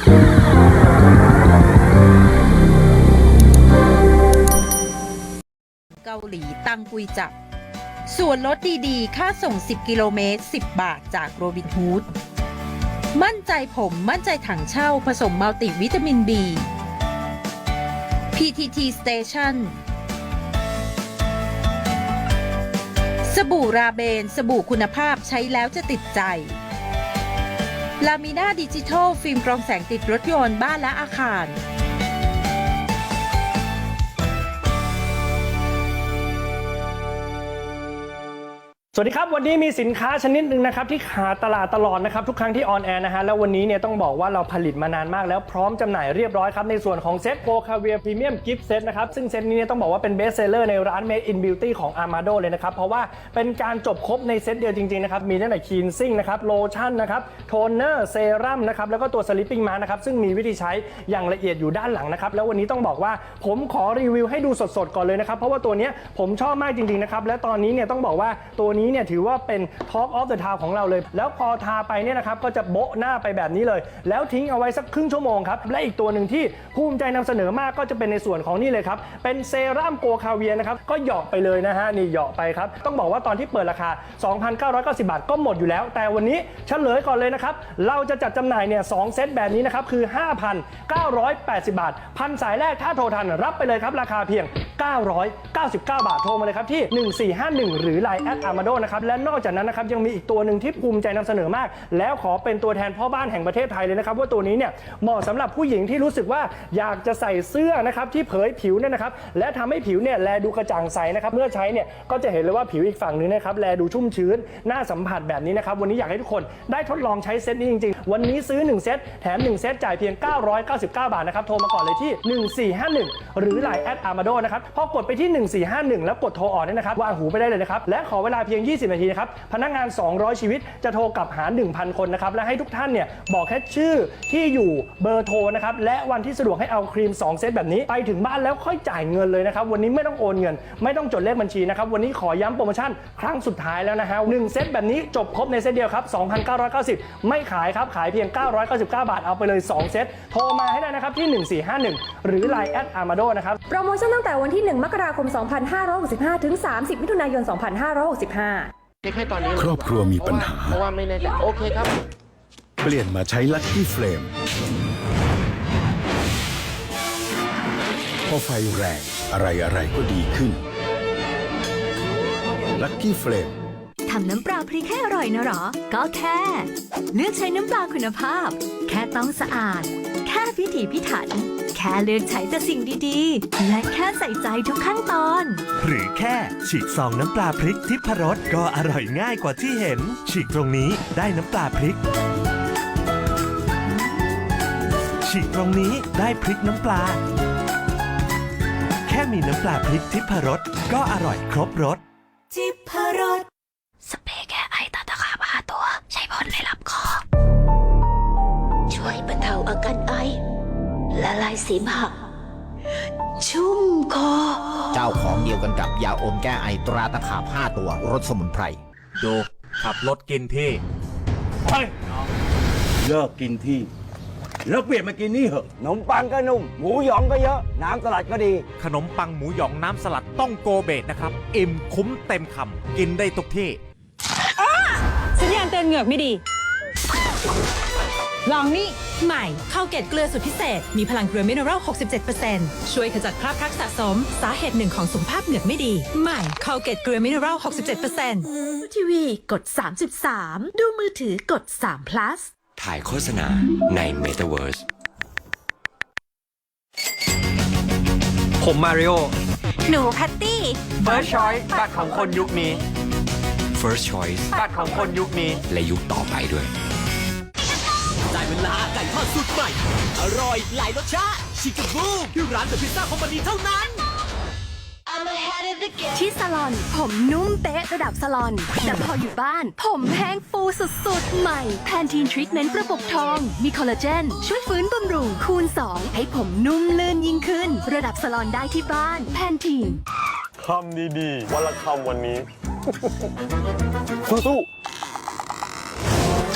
เกาหลีตังกุยจับ ส่วนลดดีๆ ค่าส่ง 10 กิโลเมตร 10 บาทจากโรบินฮูด มั่นใจผมมั่นใจถังเช่าผสมมัลติวิตามิน B PTT Station สบู่ราเบน สบู่คุณภาพใช้แล้วจะติดใจ ลามิน่าดิจิทัลฟิล์มกรองแสงติดรถยนต์บ้านและอาคาร วัสดีครับ วันนี้มีสินค้าชนิดหนึ่งนะครับที่ขาตลาดตลอดนะครับทุกครั้งที่ออนแอร์นะฮะแล้ววันนี้เนี่ยต้องบอกว่าเราผลิตมานานมากแล้วพร้อมจำหน่ายเรียบร้อยครับ ในส่วนของเซ็ตโ c คาเวียพรีเมียมกิฟต์เซ็ตนะครับ ซึ่งเซ็ตนี้เนี่ยต้องบอกว่าเป็นเบสเซลเลอร์ในร้าน Made in Beauty ของ Armado เลยนะครับ เพราะว่าเป็นการจบครบในเซ็ตเดียวจริงๆนะครับมีตั้งแต่คีนซิ่งนะครับโลชั่นนะครับโทนเนอร์เซรั่มนะครับแล้วก็ตัวสลิปปิ้งมานะครับซึ่งมีวิธีใช้อย่างละเอียดอยู่ด้านหลังนะครับแล้ววันนี้ต้องบอกว่าผมขอรีวิวให้ดูสดๆก่อนเลยนะครับเพราะว่าตัวเนี้ยผมชอบมากจริงๆนะครับและตอนนี้เนี่ยต้องบอกว่าตัวนี้เนี่ยถือว่าเป็น Talk of the Town ของเราเลย แล้วพอทาไปเนี่ยนะครับก็จะโบะหน้าไปแบบนี้เลย แล้วทิ้งเอาไว้สักครึ่งชั่วโมงครับ และอีกตัวหนึ่งที่ภูมิใจนำเสนอมากก็จะเป็นในส่วนของนี่เลยครับ เป็นเซรั่มโกคาเวียนะครับ ก็หยาะไปเลยนะฮะ นี่หยาะไปครับ ต้องบอกว่าตอนที่เปิดราคา 2,990 บาทก็หมดอยู่แล้ว แต่วันนี้เฉลยก่อนเลยนะครับ เราจะจัดจำหน่ายเนี่ยสองเซตแบบนี้นะครับคือ 5,980 บาท พันสายแรกถ้าโทรทันรับไปเลยครับราคาเพียง 999 บาทโทรมาเลยครับที่ 1451 หรือ Line แอดอาร์มาโดนะครับและนอกจากนั้นนะครับยังมีอีกตัวหนึ่งที่ภูมิใจนำเสนอมาก แล้วขอเป็นตัวแทนพ่อบ้านแห่งประเทศไทยเลยนะครับ ว่าตัวนี้เนี่ยเหมาะสำหรับผู้หญิงที่รู้สึกว่าอยากจะใส่เสื้อนะครับที่เผยผิวเนี่ยนะครับและทำให้ผิวเนี่ยแลดูกระจ่างใสนะครับเมื่อใช้เนี่ยก็จะเห็นเลยว่าผิวอีกฝั่งนึงนะครับแลดูชุ่มชื้นน่าสัมผัสแบบนี้นะครับวันนี้อยากให้ทุกคนได้ทดลองใช้เซตนี้จริงๆ วันนี้ซื้อ 1 เซตแถม 1 เซตจ่ายเพียง 999 บาทนะครับโทรมาก่อนเลยที่ 1451 หรือ Line แอดอาร์มาโดนะครับพอกดไปที่ 1451 แล้วกดโทรออกเนี่ยนะครับวางหูไปได้เลยนะครับและขอเวลาเพียง 20 นาทีนะครับ พนักงาน 200 ชีวิตจะโทรกลับหา 1,000 คนนะครับ และให้ทุกท่านเนี่ยบอกแค่ชื่อที่อยู่เบอร์โทรนะครับ และวันที่สะดวกให้เอาครีม 2 เซตแบบนี้ ไปถึงบ้านแล้วค่อยจ่ายเงินเลยนะครับ วันนี้ไม่ต้องโอนเงิน ไม่ต้องจดเลขบัญชีนะครับ วันนี้ขอย้ำโปรโมชั่นครั้งสุดท้ายแล้วนะฮะหนึ่งเซตแบบนี้จบครบในเซตเดียวครับ 2,990 ไม่ขายครับ ขายเพียง 999 บาท เอาไปเลย 2 เซต โทรมาให้ได้นะครับที่ 1451 หรือ Line แอดอาร์มาโดนะครับ โปรโมชั่นตั้งแต่วันที่ 1 มกราคม 2565 ถึง 30 มิถุนายน 2565 คให้ตอนนี้เลยครอบครัวมีปัญหา เพราะว่าไม่แน่ใจโอเคครับ เปลี่ยนมาใช้ลั c กี้เฟ e มพอไฟแรงอะไรอะไรก็ดีขึ้นลั c กี้เฟ e มทำน้ำปลาพริกให้อร่อยนะหรอ ก็แค่ เลือกใช้น้ำปลาคุณภาพ แค่ต้องสะอาด แค่พิถีพิถัน แค่เลือกใช้แต่สิ่งดีๆ และแค่ใส่ใจทุกขั้นตอน หรือแค่ฉีกซองน้ำปลาพริกทิพรสก็อร่อยง่ายกว่าที่เห็น ฉีกตรงนี้ได้น้ำปลาพริก ฉีกตรงนี้ได้พริกน้ำปลา แค่มีน้ำปลาพริกทิพรสก็อร่อยครบรสทิพรสสเปรย์แก้ไอตาตะขาบห้าตัว ใช้พ่นในลำคอช่วยบรรเทาอาการไอ ละลายเสมหะชุ่มคอ เจ้าของเดียวกันกับยาอมแก้ไอตราตะขาบ5ตัวรสสมุนไพร ดูขับรถกินที่เลิกกินที่ แล้วเปลี่ยนมากินนี่เหอะขนมปังก็นุ่ม หมูหยองก็เยอะ น้ำสลัดก็ดี ขนมปังหมูหยองน้ำสลัดต้องโกเบตนะครับ อิ่มคุ้มเต็มคำกินได้ทุกที่สัญญาณเตือนเหงือกไม่ดี ลองนี่ ใหม่ข้าวเกล็ดเกลือสุดพิเศษ มีพลังเกลือมินเนอรัล67%ช่วยขจัดคราบพลักสะสม สาเหตุหนึ่งของสุขภาพเหงือกไม่ดี ใหม่ข้าวเกล็ดเกลือมินเนอรัล67%ทีวีกด 33 ดูมือถือกด3 plus ถ่ายโฆษณาใน Metaverse ผมมาริโอ หนูแพตตี้ First Choice บัตรของคนยุคนี้ First Choice บัตรของคนยุคนี้ และยุคต่อไปด้วยได้ เวลาไก่ทอดสูตรใหม่ อร่อยหลายรสชาติชิคกี้บูที่ร้านเดอะพิซซ่าคอมพานีเท่านั้นที่ซาลอน ผมนุ่มเป๊ะระดับซาลอน แต่พออยู่บ้าน ผมแห้งฟูสุด ๆ ใหม่แพนทีนทรีทเมนต์ระบบทอง มีคอลลาเจน ช่วยฟื้นบำรุง คูณ 2 ให้ผมนุ่มลื่นยิ่งขึ้น ระดับซาลอนได้ที่บ้านแพนทีนคำดีๆวันละคำวันนี้สู้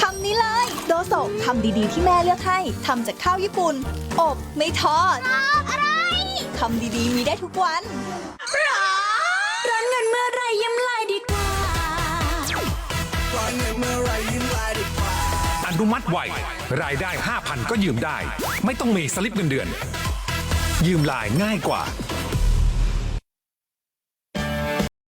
คำนี้เลย โดโซทำดีๆที่แม่เลือกให้ทำจากข้าวญี่ปุ่น อบไม่ทอดอะไรทำดีๆมีได้ทุกวันร้อนเงินเมื่อไรยิ้มลายดีกว่า อนุมัติไวรายได้ 5,000 ก็ยืมได้ ไม่ต้องมีสลิปเงินเดือน ยืมลายง่ายกว่า